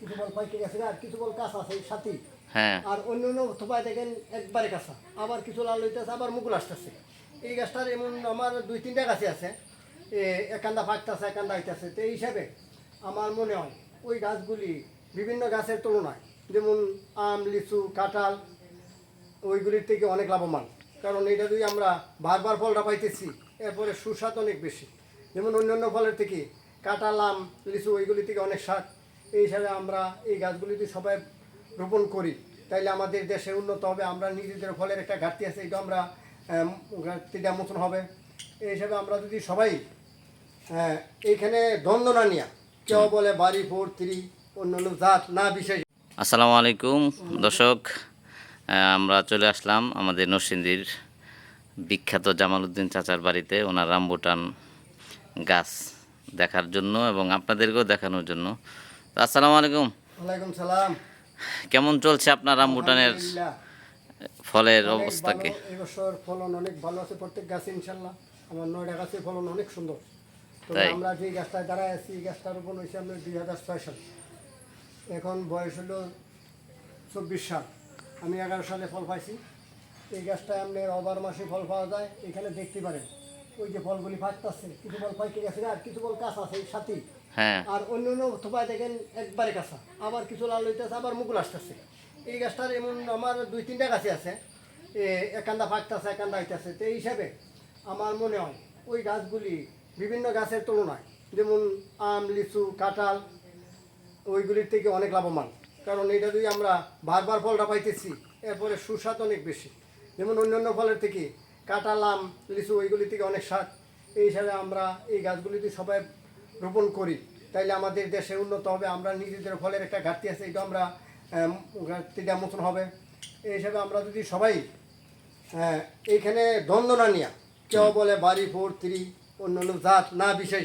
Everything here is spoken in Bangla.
কিছু বল পাইকে গেছে আর কিছু বল কাঁচা আছে সাথী হ্যাঁ। আর অন্য অন্য থোপায় দেখেন একবারে কাঁচা। আবার কিছু লাল হইতেছে আবার মুকুল আসতেছে। এই গাছটার এমন আমার দুই তিনটা গাছে আছে। একান্দা একান্দা তো এই হিসাবে আমার মনে হয় ওই গাছগুলি বিভিন্ন গাছের তুলনায় যেমন আম লিচু কাঁঠাল ওইগুলির থেকে অনেক লাভবান। কারণ এটা যদি আমরা বারবার ফলটা পাইতেছি এরপরে সুস্বাদ অনেক বেশি। যেমন অন্যান্য ফলের থেকে কাঁঠাল আম লিচু ওইগুলি থেকে অনেক স্বাদ। এই হিসাবে আমরা এই গাছগুলি যদি সবাই রোপণ করি। তাইলে আমাদের দেশে উন্নত হবে, আমরা নিজেদের ফলের একটা ঘাটতি আছে, এটা আমরা ঘাটতিটা মোচন হবে। এই হিসাবে আমরা যদি সবাই এইখানে দ্বন্দ্ব না নিয়া, কেউ বলে বাড়ি ফোর থ্রি অন্য অন্য জাত, না বিশেষ। আসসালামু আলাইকুম, দর্শক আমরা চলে আসলাম আমাদের নরসিংদীর বিখ্যাত জামালউদ্দিন চাচার বাড়িতে, ওনার রামবুটান গাছ দেখার জন্য এবং আপনাদেরকেও দেখানোর জন্য। আসসালামু আলাইকুম। ওয়ালাইকুম সালাম। কেমন চলছে আপনার রামবুটানের। ফলের অনেক অবস্থা কি? এবছর ফলন অনেক ভালো আছে প্রত্যেক গাছে ইনশাল্লাহ আমার নয়টা গাছে ফলন অনেক সুন্দর। তো আমরা যে গাছটায় দাঁড়ায় আছি এই গাছটা রোপণ হয়েছে আমরা দুই হাজার ছয় সাল। এখন বয়স হলো চব্বিশ সাল। আমি এগারো সালে ফল পাইছি। এই গাছটায় আপনার অবার মাসে ফল পাওয়া যায় এখানে দেখতে পারেন। ওই যে ফলগুলি ফাটতেছে কিছু ফল পাইকে গেছে আর কিছু ফল কাঁচা আছে এই সাথী হ্যাঁ। আর অন্য অন্য থোপায় দেখেন একবারে কাঁচা আবার কিছু লাল হইতেছে আবার মুকুল আসতেছে। এই গাছটার এমন আমার দুই তিনটা গাছে আছে এ একান্দা ফাটতেছে একান্দা হইতেছে। তো এই হিসাবে আমার মনে হয় ওই গাছগুলি বিভিন্ন গাছের তুলনায় যেমন আম লিচু কাঁঠাল ওইগুলির থেকে অনেক লাভবান। কারণ এটা যদি আমরা বারবার ফলটা পাইতেছি এরপরে সুস্বাদ অনেক বেশি। যেমন অন্যান্য ফলের থেকে কাঁঠাল আম লিচু ওইগুলি থেকে অনেক স্বাদ এই হিসাবে আমরা এই গাছগুলিতে সবাই রোপণ করি। তাইলে আমাদের দেশে উন্নত হবে আমরা নিজেদের ফলের একটা ঘাটতি আছে এটা আমরা আম, ঘাটতিটা মোচন হবে। এই হিসাবে আমরা যদি সবাই এইখানে দ্বন্দ্ব না নিয়া কেউ বলে বাড়ি ফোর থ্রি অন্য অন্য জাত না বিশেষ।